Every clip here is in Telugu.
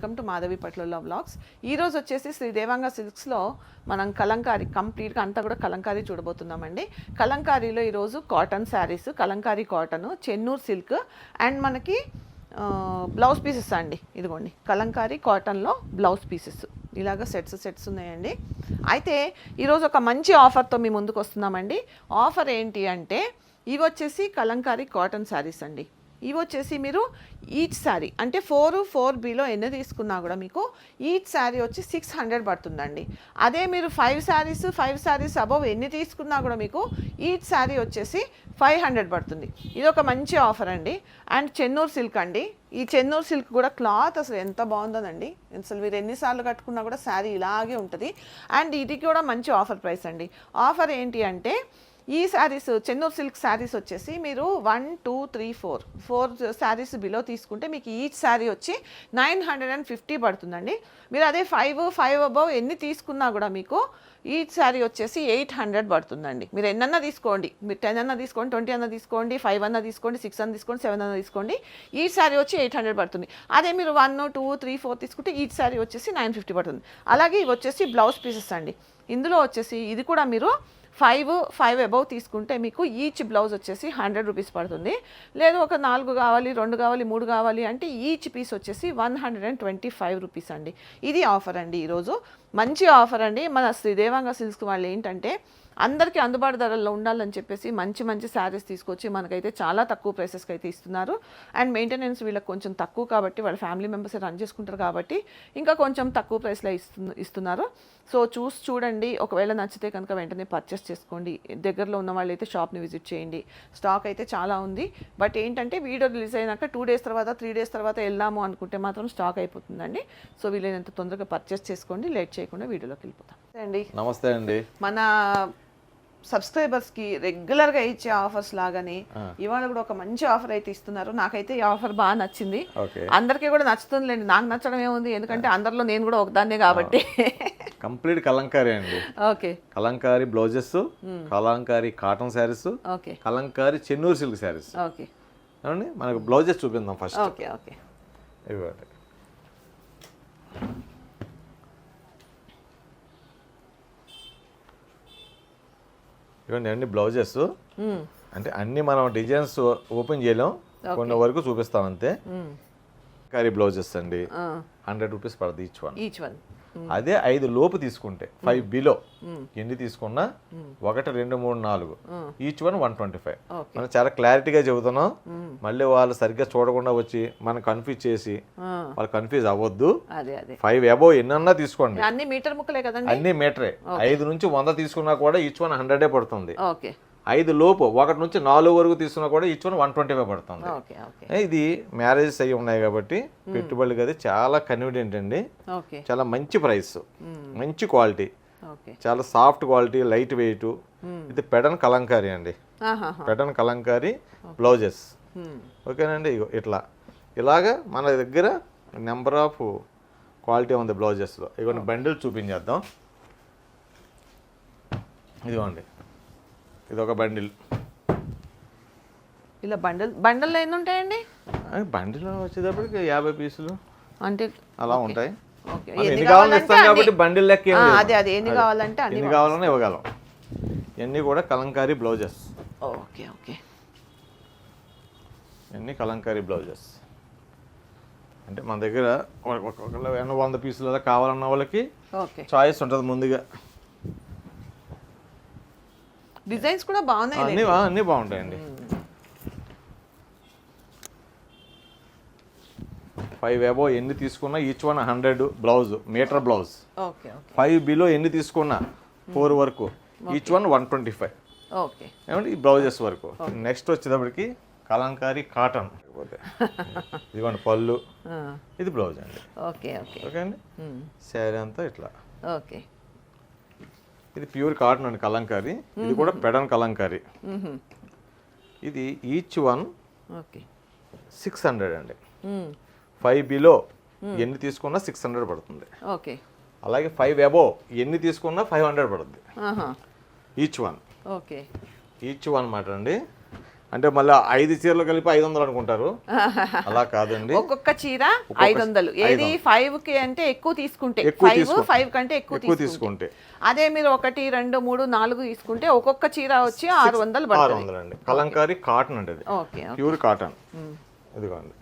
వెల్కమ్ టు మాధవి పట్లలో వ్లాగ్స్ ఈరోజు వచ్చేసి శ్రీ దేవాంగ సిల్క్స్లో మనం కలంకారీ కంప్లీట్గా అంతా కూడా కలంకారీ చూడబోతున్నామండి. కలంకారీలో ఈరోజు cotton sarees Kalamkari cotton Chennur silk and మనకి బ్లౌజ్ పీసెస్ అండి. ఇదిగోండి కలంకారీ కాటన్లో బ్లౌజ్ పీసెస్. ఇలాగ సెట్స్ సెట్స్ ఉన్నాయండి. అయితే ఈరోజు ఒక మంచి ఆఫర్తో మీ ముందుకు వస్తున్నామండి. ఆఫర్ ఏంటి అంటే ఇవి వచ్చేసి కలంకారీ కాటన్ శారీస్ అండి. ఇవి వచ్చేసి మీరు ఈచ్ శారీ అంటే ఫోర్ ఫోర్ బిలో ఎన్ని తీసుకున్నా కూడా మీకు ఈచ్ శారీ వచ్చి సిక్స్ హండ్రెడ్ పడుతుందండి. అదే మీరు five sarees five sarees above ఎన్ని తీసుకున్నా కూడా మీకు ఈచ్ శారీ వచ్చేసి ఫైవ్ హండ్రెడ్ పడుతుంది. ఇది ఒక మంచి ఆఫర్ అండి. అండ్ చెన్నూరు సిల్క్ అండి. ఈ చెన్నూరు సిల్క్ కూడా క్లాత్ అసలు ఎంత బాగుందోనండి అసలు మీరు ఎన్నిసార్లు కట్టుకున్నా కూడా శారీ ఇలాగే ఉంటుంది. అండ్ ఇది కూడా మంచి ఆఫర్ ప్రైస్ అండి. ఆఫర్ ఏంటి అంటే ఈ శారీస్ చెన్నూరు సిల్క్ శారీస్ వచ్చేసి మీరు one two three four. Four sarees below తీసుకుంటే మీకు ఈచ్ శారీ వచ్చి నైన్ హండ్రెడ్ అండ్ ఫిఫ్టీ పడుతుందండి. మీరు అదే ఫైవ్ ఫైవ్ అబవ్ ఎన్ని తీసుకున్నా కూడా మీకు ఈచ్ శారీ వచ్చేసి ఎయిట్ హండ్రెడ్ పడుతుందండి. మీరు ఎన్నన్నా తీసుకోండి. మీరు టెన్ అన్న తీసుకోండి ట్వంటీ అన్న తీసుకోండి ఫైవ్ అన్న తీసుకోండి సిక్స్ అన్న తీసుకోండి సెవెన్ అన్న తీసుకోండి. ఈ శారీ వచ్చి ఎయిట్ హండ్రెడ్ పడుతుంది. అదే మీరు వన్ టూ త్రీ ఫోర్ తీసుకుంటే ఈచ్ శారీ వచ్చేసి నైన్ ఫిఫ్టీ పడుతుంది. అలాగే ఇవి వచ్చేసి బ్లౌజ్ పీసెస్ అండి. ఇందులో వచ్చేసి ఇది కూడా మీరు ఫైవ్ ఫైవ్ అబౌవ్ తీసుకుంటే మీకు ఈచ్ బ్లౌజ్ వచ్చేసి హండ్రెడ్ రూపీస్ పడుతుంది. లేదు ఒక నాలుగు కావాలి రెండు కావాలి మూడు కావాలి అంటే ఈచ్ పీస్ వచ్చేసి one hundred and twenty five rupees అండి. ఇది ఆఫర్ అండి ఈరోజు. మంచి ఆఫర్ అండి. మన శ్రీదేవంగా సిల్క్స్ వాళ్ళు ఏంటంటే అందరికీ అందుబాటు ధరల్లో ఉండాలని చెప్పేసి మంచి మంచి శారీస్ తీసుకొచ్చి మనకైతే చాలా తక్కువ ప్రైసెస్కి అయితే ఇస్తున్నారు. అండ్ మెయింటెనెన్స్ వీళ్ళకి కొంచెం తక్కువ కాబట్టి వాళ్ళ ఫ్యామిలీ మెంబర్స్ రన్ చేసుకుంటారు కాబట్టి ఇంకా కొంచెం తక్కువ ప్రైస్లో ఇస్తు ఇస్తున్నారు. సో చూసి చూడండి. ఒకవేళ నచ్చితే కనుక వెంటనే పర్చేస్ చేసుకోండి. దగ్గరలో ఉన్న వాళ్ళు అయితే షాప్ని విజిట్ చేయండి. స్టాక్ అయితే చాలా ఉంది. బట్ ఏంటంటే వీడియో రిలీజ్ అయినాక టూ డేస్ తర్వాత త్రీ డేస్ తర్వాత వెళ్దాము అనుకుంటే మాత్రం స్టాక్ అయిపోతుందండి. సో వీలైనంత తొందరగా పర్చేస్ చేసుకోండి. లేట్ చేయకుండా వీడియోలోకి వెళ్ళిపోతాం. అండి నమస్తే అండి. మన సబ్స్క్రైబర్స్కి రెగ్యులర్గా ఇచ్చే ఆఫర్స్ లాగానే ఇవాళ కూడా ఒక మంచి ఆఫర్ అయితే ఇస్తున్నారు. నాకైతే ఈ ఆఫర్ బాగా నచ్చింది. అందరికీ కూడా నచ్చుతుందిలేండి. నాకు నచ్చడం ఏముంది? ఎందుకంటే అందరిలో నేను కూడా ఒకదాన్నే కాబట్టి. కంప్లీట్ కలంకారీ అండి. Okay. Kalamkari blouses Kalamkari cotton sarees okay. Kalamkari Chennur silk sarees. Okay. మనకు బ్లౌజెస్ చూపిందాం ఫస్ట్. Okay okay. ఇవ్వండి ఇవ్వండి అన్ని బ్లౌజెస్. అంటే అన్ని మనం డిజైన్స్ ఓపెన్ చేయలేం. కొన్ని వరకు చూపిస్తాం అంతే. కరీ బ్లౌజెస్ అండి. హండ్రెడ్ రూపీస్ పడుతుంది ఈచ్ వన్ ఈచ్ వన్ అదే ఐదు లోపు తీసుకుంటే ఫైవ్ బిలో ఎన్ని తీసుకున్నా? ఒకటి రెండు మూడు నాలుగు. Each one one twenty five. మనం చాలా క్లారిటీగా చెబుతున్నాం. మళ్ళీ వాళ్ళు సరిగ్గా చూడకుండా వచ్చి మనం కన్ఫ్యూజ్ చేసి వాళ్ళు కన్ఫ్యూజ్ అవ్వద్దు. ఫైవ్ అబోవ్ ఎన్నన్నా తీసుకోండి. అన్ని మీటర్ ముక్కలే కదండి? అన్ని మీటరే ఐదు నుంచి వంద తీసుకున్నా కూడా ఈచ్ వన్ హండ్రెడే పడుతుంది. ఓకే ఐదు లోపు ఒకటి నుంచి నాలుగు వరకు తీసుకున్నా కూడా each one one twenty five పడుతుంది ఏ, ఇది మ్యారేజెస్ అయ్యి ఉన్నాయి కాబట్టి పెట్టుబడులకి అది చాలా కన్వీనియంట్ అండి. చాలా మంచి ప్రైస్ మంచి క్వాలిటీ చాలా సాఫ్ట్ క్వాలిటీ లైట్ వెయిట్ ఇది పెడన్ కలంకారీ అండి. పెడన్ కలంకారీ బ్లౌజెస్. Hmm. ఓకేనండి ఇట్లా. ఇలాగా మన దగ్గర నెంబర్ ఆఫ్ క్వాలిటీ ఉంది బ్లౌజెస్లో. ఇగోండి బండిల్ చూపించేద్దాం. ఇదిగోండి. ఇది ఒక బండిల్. ఇలా బండల్ బండల్లో ఎన్ని ఉంటాయండి? బండిల్ వచ్చేటప్పటికి యాభై పీసులు. అంటే అలా ఉంటాయి. ఎన్ని కావాలని ఇస్తాం కాబట్టి. బండిల్ లెక్క. అదే అదే. ఎన్ని కావాలంటే అన్ని ఎన్ని కావాలన్నా ఇవ్వగలం. ఇవన్నీ కూడా కలంకారీ బ్లౌజెస్. Okay okay. ఇవన్నీ కలంకారీ బ్లౌజెస్. అంటే మన దగ్గర ఒక- ఒక- ఒకవేళ ఎన్నో వంద పీసులు అలా కావాలన్న వాళ్ళకి చాయిస్ ఉంటుంది ముందుగా. డిజైన్స్ కూడా బాగున్నాయి అన్నీ అన్నీ బాగుంటాయండి. ఫైవ్ అబో ఎన్ని తీసుకున్నా each one hundred blouse metre blouse five below ఎన్ని తీసుకున్నా ఫోర్ వరకు. Each one one twenty five okay. ఏమంటే ఈ బ్లౌజెస్ వరకు. నెక్స్ట్ వచ్చేటప్పటికి కలంకారీ కాటన్ ఇదిగోండి పళ్ళు. ఇది బ్లౌజ్ అండి. Okay okay. ఓకే అండి. శారీ అంతా ఇట్లా. ఓకే. ఇది ప్యూర్ కాటన్ అండి కలంకారీ. ఇది కూడా పెడన్ కలంకారీ. ఇది each one okay. Six hundred అండి. ఫైవ్ బిలో ఎన్ని తీసుకున్నా సిక్స్ హండ్రెడ్ పడుతుంది. ఓకే. అలాగే ఫైవ్ అబో ఎన్ని తీసుకున్నా ఫైవ్ హండ్రెడ్ పడుతుంది each one. Okay. Each one మాట అండి. అంటే మళ్ళీ ఐదు చీరలు కలిపి ఐదు వందలు అనుకుంటారు. అలా కాదండి. ఒక్కొక్క చీర ఐదు వందలు ఏది ఫైవ్కి అంటే ఎక్కువ తీసుకుంటే. ఫైవ్ ఫైవ్ కంటే ఎక్కువ తీసుకుంటే. అదే మీరు ఒకటి రెండు మూడు నాలుగు తీసుకుంటే ఒక్కొక్క చీర వచ్చి ఆరు వందలు ఆరు వందలు అండి కలంకారీ కాటన్ అండి అది. ప్యూర్ కాటన్ ఇదిగోండి.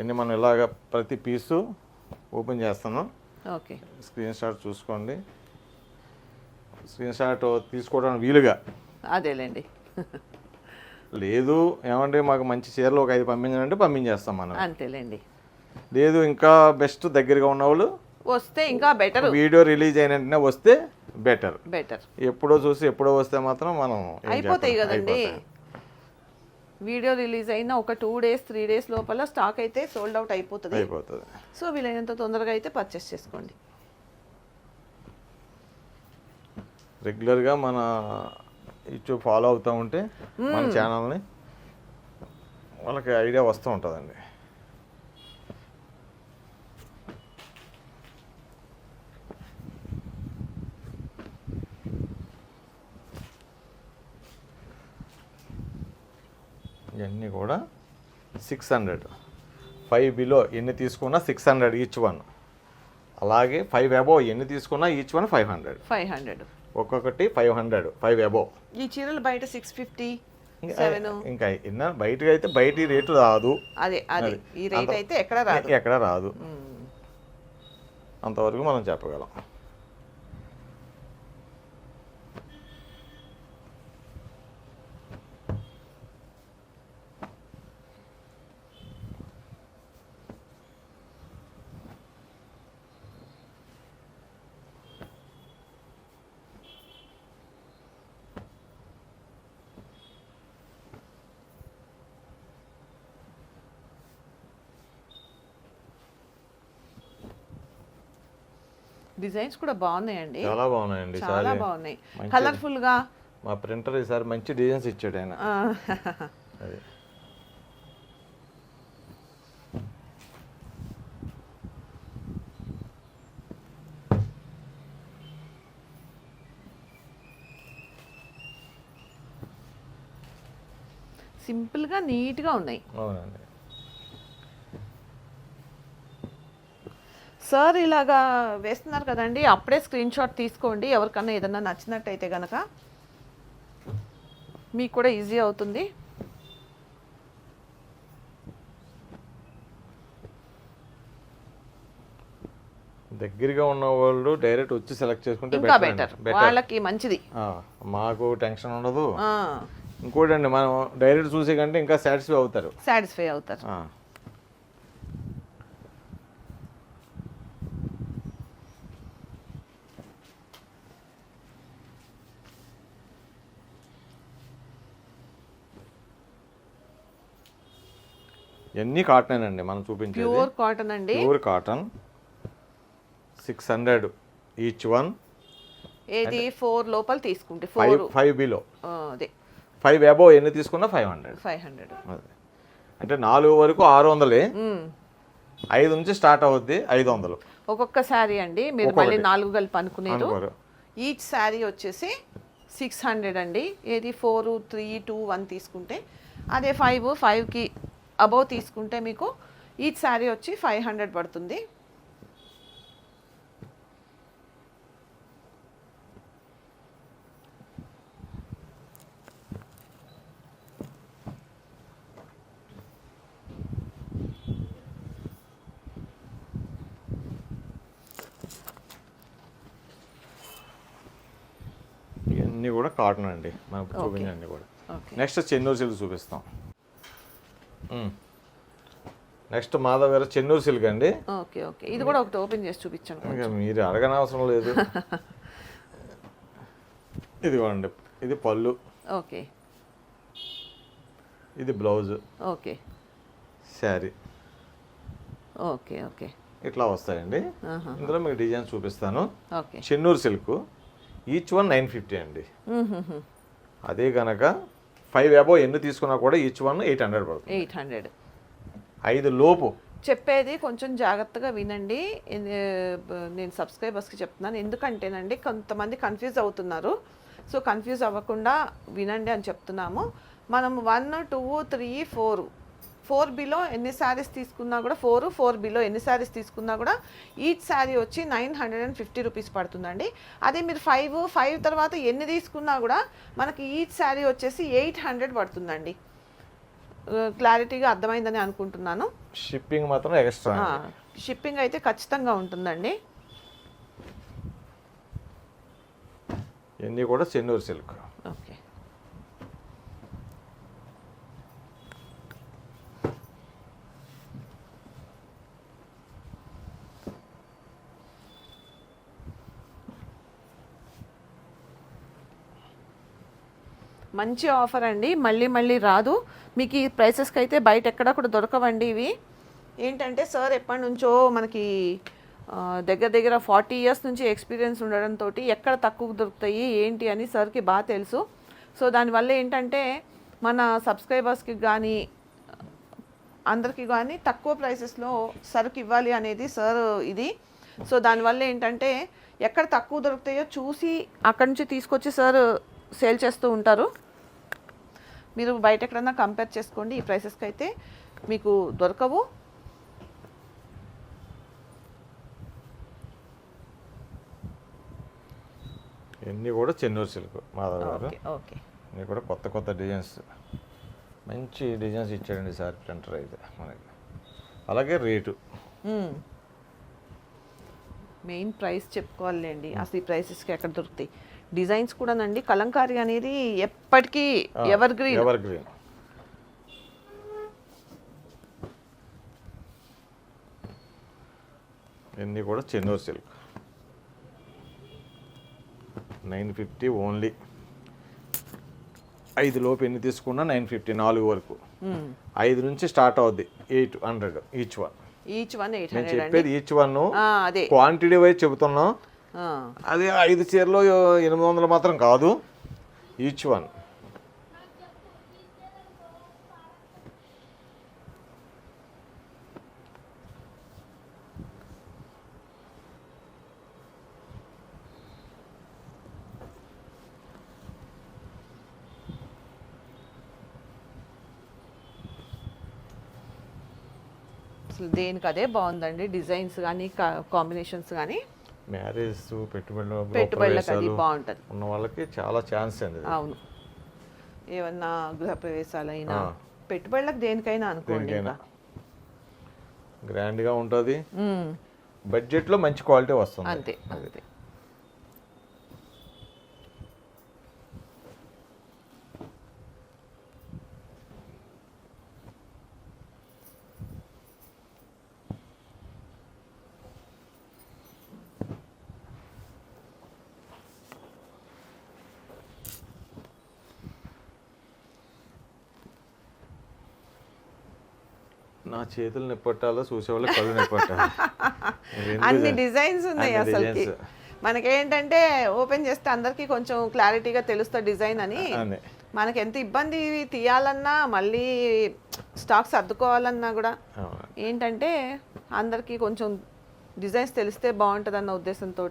ఇన్ని మనం ఇలాగ ప్రతి పీసు ఓపెన్ చేస్తున్నాం. ఓకే. స్క్రీన్ షాట్ చూసుకోండి. స్క్రీన్ షాట్ తీసుకోవడానికి వీలుగా. అదేలేండి. లేదు ఏమంటే మాకు మంచి చీరలు ఒక ఐదు పంపించాలంటే పంపించేస్తాం మనం. అంతేలేండి. లేదు ఇంకా బెస్ట్ దగ్గరగా ఉన్న వాళ్ళు వస్తే ఇంకా బెటర్ వీడియో రిలీజ్ అయిన వెంటనే వస్తే బెటర్ బెటర్ ఎప్పుడో చూసి ఎప్పుడో వస్తే మాత్రం మనం అయిపోతాయి. కదండి. వీడియో రిలీజ్ అయిన ఒక టూ డేస్ త్రీ డేస్ లోపల స్టాక్ అయితే సోల్డ్ అవుట్ అయిపోతుంది. అయిపోతుంది. సో వీలైనంత తొందరగా అయితే పర్చేస్ చేసుకోండి. రెగ్యులర్గా మన యూట్యూబ్ ఫాలో అవుతూ ఉంటే మన ఛానల్ని వాళ్ళకి ఐడియా వస్తూ ఉంటుందండి. ఇవన్నీ కూడా సిక్స్ హండ్రెడ్. ఫైవ్ బిలో ఎన్ని తీసుకున్నా సిక్స్ హండ్రెడ్ ఈచ్ వన్. అలాగే ఫైవ్ అబోవ్ ఎన్ని తీసుకున్నా each one five hundred. Five hundred. ఒక్కొక్కటి ఫైవ్ హండ్రెడ్ ఫైవ్ అబోవ్ ఈ చీరలు బయట సిక్స్ ఫిఫ్టీ ఇంకా ఇన్న బయటకి అయితే బయట ఈ రేటు రాదు. అదే అదే. ఈ రేట్ అయితే ఎక్కడ రాదు. ఎక్కడ రాదు. అంతవరకు మనం చెప్పగలం. డిజైన్స్ కూడా బాగున్నాయండి. చాలా బాగున్నాయండి చాలా బాగున్నాయి. కలర్ఫుల్గా మా ప్రింటర్ ఈసారి మంచి డిజైన్స్ ఇచ్చాడు ఆయన. అది. గా నీట్గా ఉన్నాయి. అవునండి. సార్ ఇలాగా వేస్తున్నారు కదండి అప్పుడే స్క్రీన్ షాట్ తీసుకోండి. ఎవరికన్నా ఏదన్నా నచ్చినట్టయితే గనక మీకు కూడా ఈజీ అవుతుంది. దగ్గరగా ఉన్న వాళ్ళు డైరెక్ట్ వచ్చి సెలెక్ట్ చేసుకుంటే ఇంకా బెటర్. వాళ్ళకి మంచిది. ఆ, మాకు టెన్షన్ ఉండదు. ఆ, ఇంకోటి అండి మనం డైరెక్ట్ చూసే కంటే ఇంకా సాటిస్ఫై అవుతారు. సాటిస్ఫై అవుతారు. ఇవన్నీ కాటన్ అండి మనం చూపించేది. ప్యూర్ కాటన్ అండి. Pure cotton. Six hundred each one. ఏది? ఫోర్ లోపల తీసుకుంటే ఫైవ్ ఫైవ్ బిలో అదే. ఫైవ్ అబోవ్ ఎన్ని తీసుకున్నా ఫైవ్ హండ్రెడ్. Five hundred. అంటే నాలుగు వరకు ఆరు వందలే. ఐదు నుంచి స్టార్ట్ అవుద్ది ఐదు వందలు. ఒక్కొక్క శారీ అండి. మీరు మళ్ళీ నాలుగు కలిపి అనుకోరు. ఈచ్ శారీ వచ్చేసి సిక్స్ హండ్రెడ్ అండి. ఏది? ఫోర్ త్రీ టూ వన్ తీసుకుంటే అదే ఫైవ్ ఫైవ్కి అబౌవ్ తీసుకుంటే మీకు ఈచ్ శారీ వచ్చి ఫైవ్ హండ్రెడ్ పడుతుంది. ఇవన్నీ కూడా కాటన్ అండి. మనం చూపించండి కూడా. నెక్స్ట్ చెన్నూరు సిల్క్ చూపిస్తాం. నెక్స్ట్ మాధవ్ గారు చెన్నూరు సిల్క్ అండి. Okay okay. ఇది కూడా ఒకటి ఓపెన్ చేసి చూపించండి ఇంకా మీరు అడగనవసరం లేదు. ఇదిగోండి ఇది పళ్ళు. ఓకే. ఇది blouse. Okay. Sari. Okay okay. ఇట్లా వస్తాయండి. ఇందులో మీకు డిజైన్ చూపిస్తాను. Okay. Chennur silk. Each one nine fifty అండి. అదే కనుక ఫైవ్ అబో ఎన్ని తీసుకున్నా కూడా ఈచ్ వన్ ఎయిట్ హండ్రెడ్ పడుతుంది. ఎయిట్ హండ్రెడ్ ఐదు లోపు. చెప్పేది కొంచెం జాగ్రత్తగా వినండి. నేను సబ్స్క్రైబర్స్కి చెప్తున్నాను. ఎందుకంటేనండి కొంతమంది కన్ఫ్యూజ్ అవుతున్నారు. సో కన్ఫ్యూజ్ అవ్వకుండా వినండి అని చెప్తున్నాము. మనం one two three four four below ఎన్ని శారీస్ తీసుకున్నా కూడా ఫోర్ ఫోర్ బిలో ఎన్ని శారీస్ తీసుకున్నా కూడా ఈచ్ శారీ వచ్చి nine hundred and fifty rupees పడుతుందండి. అదే మీరు ఫైవ్ ఫైవ్ తర్వాత ఎన్ని తీసుకున్నా కూడా మనకి ఈచ్ శారీ వచ్చేసి ఎయిట్ హండ్రెడ్ పడుతుందండి. క్లారిటీగా అర్థమైందని అనుకుంటున్నాను. షిప్పింగ్ మాత్రం ఎక్స్ట్రా షిప్పింగ్ అయితే ఖచ్చితంగా ఉంటుందండి. ఇవన్నీ కూడా చెన్నూరు సిల్క్ ఓకే మంచి ఆఫర్ అండి. మళ్ళీ మళ్ళీ రాదు. మీకు ఈ ప్రైసెస్కి అయితే బయట ఎక్కడ కూడా దొరకవండి ఇవి. ఏంటంటే సార్ ఎప్పటి నుంచో మనకి దగ్గర దగ్గర ఫార్టీ ఇయర్స్ నుంచి ఎక్స్పీరియన్స్ ఉండడంతో ఎక్కడ తక్కువ దొరుకుతాయి ఏంటి అని సార్కి బాగా తెలుసు. సో దానివల్ల ఏంటంటే మన సబ్స్క్రైబర్స్కి కానీ అందరికీ కానీ తక్కువ ప్రైసెస్లో సరుకు ఇవ్వాలి అనేది సార్ ఇది. సో దానివల్ల ఏంటంటే ఎక్కడ తక్కువ దొరుకుతాయో చూసి అక్కడి నుంచి తీసుకొచ్చి సార్ సేల్ చేస్తూ ఉంటారు. మీరు బయట ఎక్కడన్నా కంపేర్ చేసుకోండి ఈ ప్రైసెస్కి అయితే మీకు దొరకవు. ఇవన్నీ కూడా చెన్నూరు సిల్క్ మాధవ్ గారు ఓకే ఇవి కూడా కొత్త కొత్త డిజైన్స్. మంచి డిజైన్స్ ఇచ్చాడండి సార్ ప్రింటర్ అయితే మనకి. అలాగే రేటు. మెయిన్ ప్రైస్ చెప్పుకోవాలండి అసలు ఈ ప్రైసెస్కి ఎక్కడ దొరుకుతాయి? డిజైన్స్ కూడానండి. కలంకారీ అనేది ఎప్పటికీ ఎవర్ గ్రీన్. Ever green. ఇవన్నీ కూడా Chennur silk. Nine fifty only. ఐదు లోపు ఎన్ని తీసుకున్నా నైన్ ఫిఫ్టీ నాలుగు వరకు. ఐదు నుంచి స్టార్ట్ అవుద్ది. Eight hundred each one. Each one eight నేను హండ్రెడ్ అండి. చెప్పేది ఈచ్ వన్ క్వాంటిటీ వైజ్ చెబుతున్నాం. అది ఐదు చీరలు ఎనిమిది వందలు మాత్రం కాదు. ఈచ్ వన్ అసలు దేనికి అదే బాగుందండి డిజైన్స్ కానీ కాంబినేషన్స్ కానీ మ్యారేజ్ పెట్టుబడులు పెట్టుబడులకు బాగుంటుంది. ఉన్న వాళ్ళకి చాలా ఛాన్స్ అండి. అవును. ఏమన్నా గృహప్రవేశాలైనా. పెట్టుబడులకు దేనికైనా అనుకోండి గ్రాండ్గా ఉంటుంది. బడ్జెట్లో మంచి క్వాలిటీ వస్తుంది. అంతే అంతే. నా చేతులు నిప్పట్టాలో చూసేవాళ్ళు కళ్ళు నిప్పట్టాలి అన్ని డిజైన్స్ ఉన్నాయి అన్ని అసలుకి. designs. మనకేంటంటే ఓపెన్ చేస్తే అందరికీ కొంచెం క్లారిటీగా తెలుస్తుంది డిజైన్ అని. మనకి ఎంత ఇబ్బంది తీయాలన్నా మళ్ళీ స్టాక్ సర్దుకోవాలన్నా కూడా. ఏంటంటే అందరికీ కొంచెం డిజైన్స్ తెలిస్తే బాగుంటుందన్న ఉద్దేశంతో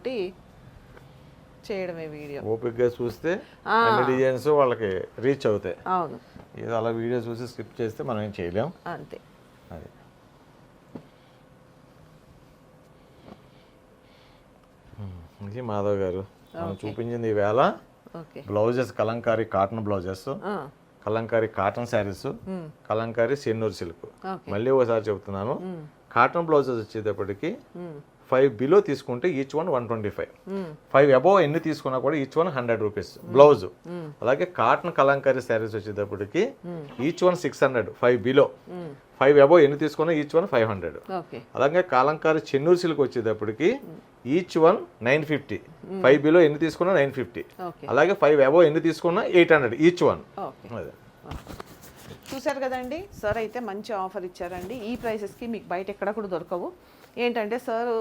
చేయడమే వీడియో. ఓపిక్గా చూస్తే. అన్ని డిజైన్స్ వాళ్ళకి రీచ్ అవుతాయి. అవును. ఏదో అలా వీడియో చూసి స్కిప్ చేస్తే మనం ఏం చేయలేం. అంతే. అది. ఇది మాధవ్ గారు. మనం చూపించింది ఈవేళ okay. Blouses kalamkari cotton blouses ఆ, kalamkari cotton saris kalamkari Chennur silk. Okay. మళ్ళీ ఒకసారి చెప్తున్నాను. కాటన్ బ్లౌజెస్ వచ్చేటప్పటికి ఫైవ్ బిలో తీసుకుంటే each one one twenty five five above ఎన్ని తీసుకున్నా కూడా each one hundred rupees blouse అలాగే కాటన్ కలంకారీ శారీస్ వచ్చేటప్పటికి each one six hundred five below five above ఎన్ని తీసుకున్నా ఈచ్ వన్ ఫైవ్ హండ్రెడ్ అలాగే కలంకారీ చెన్నూరు సిల్క్ వచ్చేటప్పటికి each one nine fifty five below ఎన్ని తీసుకున్నా నైన్ ఫిఫ్టీ అలాగే ఫైవ్ అబోవ్ ఎన్ని తీసుకున్నా ఎయిట్ హండ్రెడ్ ఈచ్ వన్ అదే. చూశారు కదండి? సార్ అయితే మంచి ఆఫర్ ఇచ్చారండి. ఈ ప్రైసెస్కి మీకు బయట ఎక్కడ కూడా దొరకవు. ఏంటంటే సార్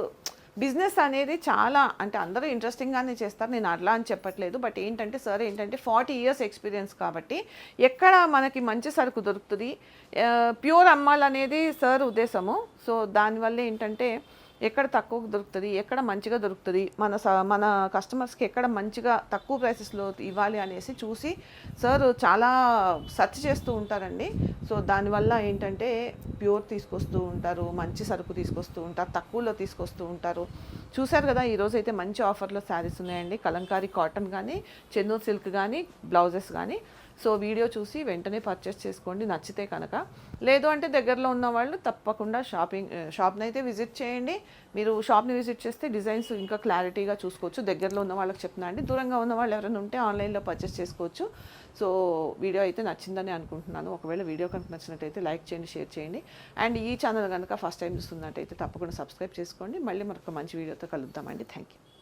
బిజినెస్ అనేది చాలా అంటే అందరూ ఇంట్రెస్టింగ్గానే చేస్తారు. నేను అట్లా అని చెప్పట్లేదు. బట్ ఏంటంటే సార్ ఏంటంటే ఫార్టీ ఇయర్స్ ఎక్స్పీరియన్స్ కాబట్టి ఎక్కడ మనకి మంచి సరుకు దొరుకుతుంది? ప్యూర్ అమ్మాలనేది సార్ ఉద్దేశము. సో దానివల్ల ఏంటంటే ఎక్కడ తక్కువ దొరుకుతుంది ఎక్కడ మంచిగా దొరుకుతుంది మన స- మన కస్టమర్స్కి ఎక్కడ మంచిగా తక్కువ ప్రైసెస్లో ఇవ్వాలి అనేసి చూసి సార్ చాలా సెర్చ్ చేస్తూ ఉంటారండి. సో దానివల్ల ఏంటంటే ప్యూర్ తీసుకొస్తూ ఉంటారు మంచి సరుకు తీసుకొస్తూ ఉంటారు తక్కువలో తీసుకొస్తూ ఉంటారు. చూశారు కదా ఈరోజు అయితే మంచి ఆఫర్లో శారీస్ ఉన్నాయండి. కలంకారీ కాటన్ కానీ చెన్నూరు సిల్క్ కానీ బ్లౌజెస్ కానీ. సో వీడియో చూసి వెంటనే పర్చేస్ చేసుకోండి నచ్చితే కనుక. లేదు అంటే దగ్గరలో ఉన్న వాళ్ళు తప్పకుండా షాపింగ్ షాప్ని అయితే విజిట్ చేయండి. మీరు షాప్ని విజిట్ చేస్తే డిజైన్స్ ఇంకా క్లారిటీగా చూసుకోవచ్చు. దగ్గరలో ఉన్న వాళ్ళకి చెప్తున్నా అండి. దూరంగా ఉన్న వాళ్ళు ఎవరైనా ఉంటే ఆన్లైన్లో పర్చేస్ చేసుకోవచ్చు. సో వీడియో అయితే నచ్చిందని అనుకుంటున్నాను. ఒకవేళ వీడియో కనుక నచ్చినట్టయితే లైక్ చేయండి షేర్ చేయండి. అండ్ ఈ ఛానల్ కనుక ఫస్ట్ టైం చూస్తున్నట్టయితే తప్పకుండా సబ్స్క్రైబ్ చేసుకోండి. మళ్ళీ మరొక మంచి వీడియోతో కలుద్దామండి థ్యాంక్ యూ